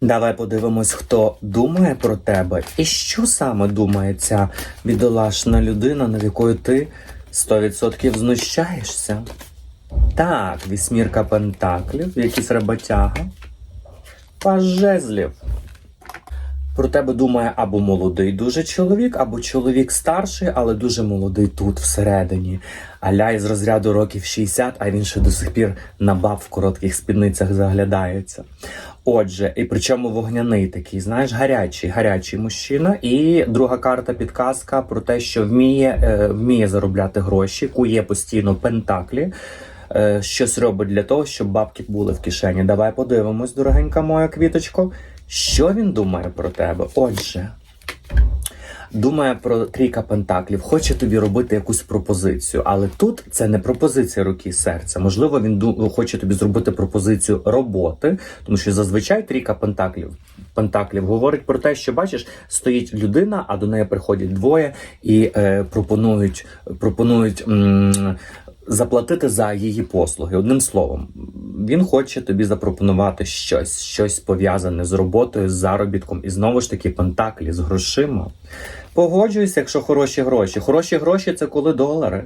Давай подивимось, хто думає про тебе і що саме думає ця бідолашна людина, над якою ти 100% знущаєшся. Так, вісьмірка пентаклів, якісь роботяга. Паж жезлів. Про тебе думає або молодий дуже чоловік, або чоловік старший, але дуже молодий тут, всередині. Аля із розряду років 60, а він ще до сих пір на баб в коротких спідницях заглядається. Отже, і причому вогняний такий, знаєш, гарячий, гарячий мужчина. І друга карта підказка про те, що вміє, е, вміє заробляти гроші, кує постійно пентаклі. е, Щось робить для того, щоб бабки були в кишені. Давай подивимось, дорогенька моя квіточко. Що він думає про тебе? Отже, думає про трійка пентаклів, хоче тобі робити якусь пропозицію, але тут це не пропозиція руки і серця. Можливо, він ду- хоче тобі зробити пропозицію роботи, тому що зазвичай трійка пентаклів. Пентаклів говорить про те, що бачиш, стоїть людина, а до неї приходять двоє і е, пропонують, пропонують м, заплатити за її послуги. Одним словом, він хоче тобі запропонувати щось, щось пов'язане з роботою, з заробітком, і знову ж таки пентаклі з грошима. Погоджуюся, якщо хороші гроші. Хороші гроші це коли долари.